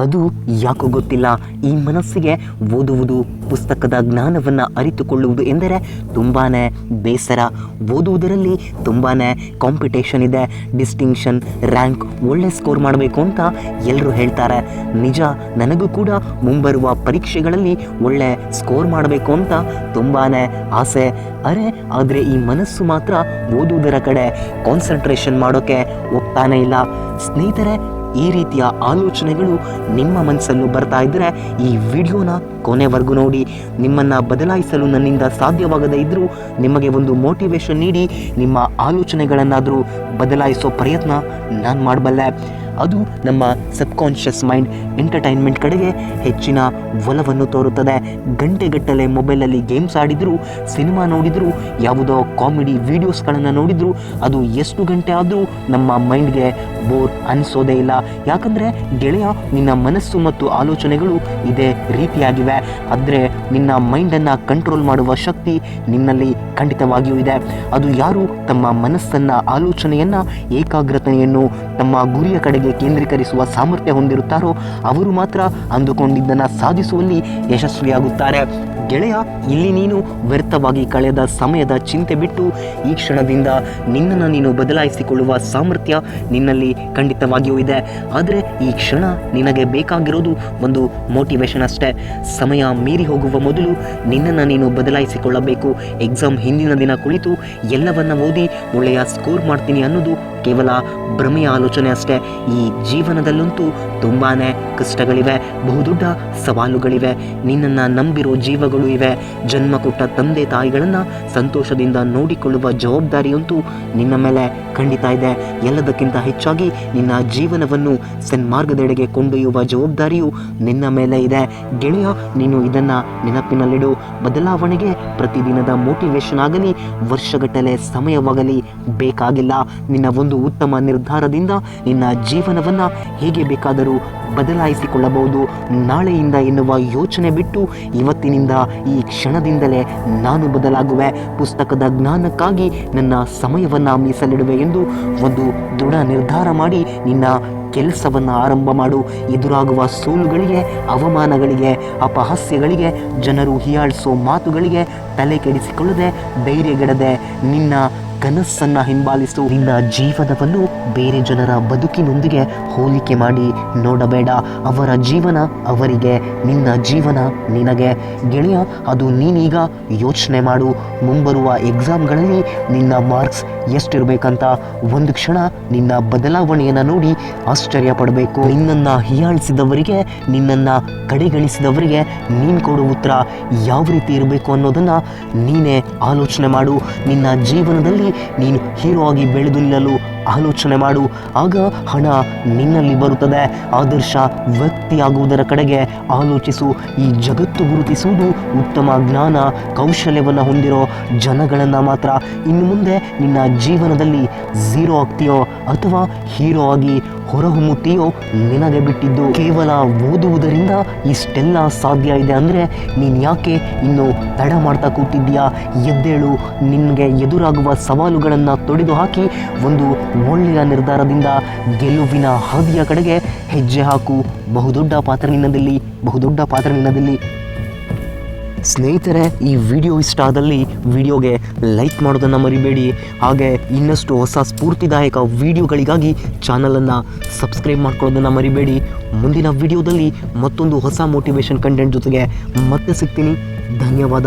ಅದು ಯಾಕೋ ಗೊತ್ತಿಲ್ಲ. ಈ ಮನಸ್ಸಿಗೆ ಓದುವುದು ಪುಸ್ತಕದ ಜ್ಞಾನವನ್ನು ಅರಿತುಕೊಳ್ಳುವುದು ಎಂದರೆ ತುಂಬಾ ಬೇಸರ. ಓದುವುದರಲ್ಲಿ ತುಂಬಾ ಕಾಂಪಿಟೇಷನ್ ಇದೆ. ಡಿಸ್ಟಿಂಕ್ಷನ್ ರ್ಯಾಂಕ್ ಒಳ್ಳೆ ಸ್ಕೋರ್ ಮಾಡಬೇಕು ಅಂತ ಎಲ್ಲರೂ ಹೇಳ್ತಾರೆ. ನಿಜ, ನನಗೂ ಕೂಡ ಮುಂಬರುವ ಪರೀಕ್ಷೆಗಳಲ್ಲಿ ಒಳ್ಳೆ ಸ್ಕೋರ್ ಮಾಡಬೇಕು ಅಂತ ತುಂಬಾ ಆಸೆ. ಅರೆ, ಆದರೆ ಈ ಮನಸ್ಸು ಮಾತ್ರ ಓದುವುದರ ಕಡೆ ಕಾನ್ಸಂಟ್ರೇಷನ್ ಮಾಡೋಕ್ಕೆ ಒಪ್ತಾನೆ ಇಲ್ಲ. ಸ್ನೇಹಿತರೆ ಈ ರೀತಿಯ ಆಲೋಚನೆಗಳು ನಿಮ್ಮ ಮನಸ್ಸಲ್ಲೂ ಬರ್ತಾ ಇದ್ದರೆ ಈ ವಿಡಿಯೋನ ಕೊನೆವರೆಗೂ ನೋಡಿ, ನಿಮ್ಮನ್ನು ಬದಲಾಯಿಸಲು ನನ್ನಿಂದ ಸಾಧ್ಯವಾಗದೇ ಇದ್ದರೂ ನಿಮಗೆ ಒಂದು ಮೋಟಿವೇಶನ್ ನೀಡಿ, ನಿಮ್ಮ ಆಲೋಚನೆಗಳನ್ನಾದರೂ ಬದಲಾಯಿಸೋ ಪ್ರಯತ್ನ ನಾನು ಮಾಡಬಲ್ಲೆ. ಅದು ನಮ್ಮ ಸಬ್ಕಾನ್ಷಿಯಸ್ ಮೈಂಡ್ ಎಂಟರ್ಟೈನ್ಮೆಂಟ್ ಕಡೆಗೆ ಹೆಚ್ಚಿನ ಒಲವನ್ನು ತೋರುತ್ತದೆ. ಗಂಟೆಗಟ್ಟಲೆ ಮೊಬೈಲಲ್ಲಿ ಗೇಮ್ಸ್ ಆಡಿದರೂ ಸಿನಿಮಾ ನೋಡಿದರೂ, ಯಾವುದೋ ಕಾಮಿಡಿ ವೀಡಿಯೋಸ್ಗಳನ್ನು ನೋಡಿದರೂ, ಅದು ಎಷ್ಟು ಗಂಟೆ ಆದರೂ ನಮ್ಮ ಮೈಂಡ್ಗೆ ಬೋರ್ ಅನಿಸೋದೇ ಇಲ್ಲ. ಯಾಕಂದರೆ ಗೆಳೆಯ, ನಿನ್ನ ಮನಸ್ಸು ಮತ್ತು ಆಲೋಚನೆಗಳು ಇದೇ ರೀತಿಯಾಗಿವೆ. ಆದರೆ ನಿನ್ನ ಮೈಂಡನ್ನು ಕಂಟ್ರೋಲ್ ಮಾಡುವ ಶಕ್ತಿ ನಿನ್ನಲ್ಲಿ ಖಂಡಿತವಾಗಿಯೂ ಇದೆ. ಅದು ಯಾರು ತಮ್ಮ ಮನಸ್ಸನ್ನು, ಆಲೋಚನೆಯನ್ನು, ಏಕಾಗ್ರತೆಯನ್ನು ತಮ್ಮ ಗುರಿಯ ಕಡೆಗೆ ಕೇಂದ್ರೀಕರಿಸುವ ಸಾಮರ್ಥ್ಯ ಹೊಂದಿರುತ್ತಾರೋ, ಅವರು ಮಾತ್ರ ಅಂದುಕೊಂಡಿದ್ದನ್ನು ಸಾಧಿಸುವಲ್ಲಿ ಯಶಸ್ವಿಯಾಗುತ್ತಾರೆ. ಗೆಳೆಯ, ಇಲ್ಲಿ ನೀನು ವ್ಯರ್ಥವಾಗಿ ಕಳೆದ ಸಮಯದ ಚಿಂತೆ ಬಿಟ್ಟು ಈ ಕ್ಷಣದಿಂದ ನಿನ್ನನ್ನು ನೀನು ಬದಲಾಯಿಸಿಕೊಳ್ಳುವ ಸಾಮರ್ಥ್ಯ ನಿನ್ನಲ್ಲಿ ಖಂಡಿತವಾಗಿಯೂ ಇದೆ. ಆದರೆ ಈ ಕ್ಷಣ ನಿನಗೆ ಬೇಕಾಗಿರೋದು ಒಂದು ಮೋಟಿವೇಶನ್ ಅಷ್ಟೇ. ಸಮಯ ಮೀರಿ ಹೋಗುವ ಮೊದಲು ನಿನ್ನನ್ನು ನೀನು ಬದಲಾಯಿಸಿಕೊಳ್ಳಬೇಕು. ಎಕ್ಸಾಮ್ ಹಿಂದಿನ ದಿನ ಕುಳಿತು ಎಲ್ಲವನ್ನ ಓದಿ ಒಳ್ಳೆಯ ಸ್ಕೋರ್ ಮಾಡ್ತೀನಿ ಅನ್ನೋದು ಕೇವಲ ಭ್ರಮೆಯ ಆಲೋಚನೆ ಅಷ್ಟೇ. ಈ ಜೀವನದಲ್ಲಂತೂ ತುಂಬಾ ಕಷ್ಟಗಳಿವೆ ಬಹುದೊಡ್ಡ ಸವಾಲುಗಳಿವೆ. ನಿನ್ನನ್ನು ನಂಬಿರೋ ಜೀವಗಳು ಇವೆ. ಜನ್ಮ ಕೊಟ್ಟ ತಂದೆ ತಾಯಿಗಳನ್ನು ಸಂತೋಷದಿಂದ ನೋಡಿಕೊಳ್ಳುವ ಜವಾಬ್ದಾರಿಯಂತೂ ನಿನ್ನ ಮೇಲೆ ಖಂಡಿತ ಇದೆ. ಎಲ್ಲದಕ್ಕಿಂತ ಹೆಚ್ಚಾಗಿ ನಿನ್ನ ಜೀವನವನ್ನು ಸನ್ಮಾರ್ಗದೆಡೆಗೆ ಕೊಂಡೊಯ್ಯುವ ಜವಾಬ್ದಾರಿಯು ನಿನ್ನ ಮೇಲೆ ಇದೆ. ಗೆಳೆಯ, ನೀನು ಇದನ್ನು ನೆನಪಿನಲ್ಲಿಡು. ಬದಲಾವಣೆಗೆ ಪ್ರತಿದಿನದ ಮೋಟಿವೇಶನ್ ಆಗಲಿ, ವರ್ಷಗಟ್ಟಲೆ ಸಮಯವಾಗಲಿ ಬೇಕಾಗಿಲ್ಲ. ನಿನ್ನ ಒಂದು ಉತ್ತಮ ನಿರ್ಧಾರದಿಂದ ನಿನ್ನ ಜೀವನವನ್ನು ಹೇಗೆ ಬೇಕಾದರೂ ಬದಲಾಯಿಸಿಕೊಳ್ಳಬಹುದು. ನಾಳೆಯಿಂದ ಎನ್ನುವ ಯೋಚನೆ ಬಿಟ್ಟು ಇವತ್ತಿನಿಂದ ಈ ಕ್ಷಣದಿಂದಲೇ ನಾನು ಬದಲಾಗುವೆ. ಪುಸ್ತಕದ ಜ್ಞಾನಕ್ಕಾಗಿ ನನ್ನ ಸಮಯವನ್ನು ಮೀಸಲಿಡುವೆ ಎಂದು ಒಂದು ದೃಢ ನಿರ್ಧಾರ ಮಾಡಿ ನಿನ್ನ ಕೆಲಸವನ್ನು ಆರಂಭ ಮಾಡು. ಎದುರಾಗುವ ಸೋಲುಗಳಿಗೆ, ಅವಮಾನಗಳಿಗೆ, ಅಪಹಾಸ್ಯಗಳಿಗೆ, ಜನರು ಹೀಯಾಳಿಸೋ ಮಾತುಗಳಿಗೆ ತಲೆ ಕೆಡಿಸಿಕೊಳ್ಳದೆ, ಧೈರ್ಯಗೆಡದೆ ನಿನ್ನ ಕನಸನ್ನು ಹಿಂಬಾಲಿಸು. ನಿನ್ನ ಜೀವನವನ್ನು ಬೇರೆ ಜನರ ಬದುಕಿನೊಂದಿಗೆ ಹೋಲಿಕೆ ಮಾಡಿ ನೋಡಬೇಡ. ಅವರ ಜೀವನ ಅವರಿಗೆ, ನಿನ್ನ ಜೀವನ ನಿನಗೆ. ಗೆಳೆಯ, ಅದು ನೀನೀಗ ಯೋಚನೆ ಮಾಡು. ಮುಂಬರುವ ಎಕ್ಸಾಮ್ಗಳಲ್ಲಿ ನಿನ್ನ ಮಾರ್ಕ್ಸ್ ಎಷ್ಟಿರಬೇಕಂತ. ಒಂದು ಕ್ಷಣ ನಿನ್ನ ಬದಲಾವಣೆಯನ್ನು ನೋಡಿ ಆಶ್ಚರ್ಯ ಪಡಬೇಕು. ನಿನ್ನನ್ನು ಹೀಯಾಳಿಸಿದವರಿಗೆ, ನಿನ್ನನ್ನು ಕಡೆಗಣಿಸಿದವರಿಗೆ ನೀನು ಕೊಡೋ ಉತ್ತರ ಯಾವ ರೀತಿ ಇರಬೇಕು ಅನ್ನೋದನ್ನು ನೀನೇ ಆಲೋಚನೆ ಮಾಡು. ನಿನ್ನ ಜೀವನದಲ್ಲಿ ನೀನು ಹೀರೋ ಆಗಿ ಬೆಳೆದು ನಿಲ್ಲಲು ಆಲೋಚನೆ ಮಾಡು. ಆಗ ಹಣ ನಿನ್ನಲ್ಲಿ ಬರುತ್ತದೆ. ಆದರ್ಶ ವ್ಯಕ್ತಿಯಾಗುವುದರ ಕಡೆಗೆ ಆಲೋಚಿಸು. ಈ ಜಗತ್ತು ಗುರುತಿಸುವುದು ಉತ್ತಮ ಜ್ಞಾನ, ಕೌಶಲ್ಯವನ್ನು ಹೊಂದಿರೋ ಜನಗಳನ್ನು ಮಾತ್ರ. ಇನ್ನು ಮುಂದೆ ನಿನ್ನ ಜೀವನದಲ್ಲಿ ಝೀರೋ ಆಗ್ತೀಯೋ ಅಥವಾ ಹೀರೋ ಆಗಿ ಹೊರಹೊಮ್ಮುತ್ತೀಯೋ ನಿನಗೆ ಬಿಟ್ಟಿದ್ದು. ಕೇವಲ ಓದುವುದರಿಂದ ಇಷ್ಟೆಲ್ಲ ಸಾಧ್ಯ ಇದೆ ಅಂದರೆ ನೀನು ಯಾಕೆ ಇನ್ನು ತಡ ಮಾಡ್ತಾ ಕೂತಿದ್ದೀಯಾ? ಎದ್ದೇಳು. ನಿನಗೆ ಎದುರಾಗುವ ಸವಾಲುಗಳನ್ನು ತೊಡೆದು ಹಾಕಿ ಒಂದು ಒಳ್ಳೆಯ ನಿರ್ಧಾರದಿಂದ ಗೆಲುವಿನ ಹಾದಿಯ ಕಡೆಗೆ ಹೆಜ್ಜೆ ಹಾಕು. ಬಹುದೊಡ್ಡ ಪಾತ್ರ ನಿನ್ನದಲ್ಲಿ, ಬಹುದೊಡ್ಡ ಪಾತ್ರ ನಿನ್ನದಲ್ಲಿ. ಸ್ನೇಹಿತರೆ, ಈ ವಿಡಿಯೋ ಇಷ್ಟ ಆದಲ್ಲಿ ವಿಡಿಯೋಗೆ ಲೈಕ್ ಮಾಡೋದನ್ನು ಮರಿಬೇಡಿ. ಹಾಗೆ ಇನ್ನಷ್ಟು ಹೊಸ ಸ್ಫೂರ್ತಿದಾಯಕ ವಿಡಿಯೋಗಳಿಗಾಗಿ ಚಾನಲನ್ನು ಸಬ್ಸ್ಕ್ರೈಬ್ ಮಾಡ್ಕೊಳ್ಳೋದನ್ನು ಮರಿಬೇಡಿ. ಮುಂದಿನ ವಿಡಿಯೋದಲ್ಲಿ ಮತ್ತೊಂದು ಹೊಸ ಮೋಟಿವೇಶನ್ ಕಂಟೆಂಟ್ ಜೊತೆಗೆ ಮತ್ತೆ ಸಿಗ್ತೀನಿ. ಧನ್ಯವಾದ.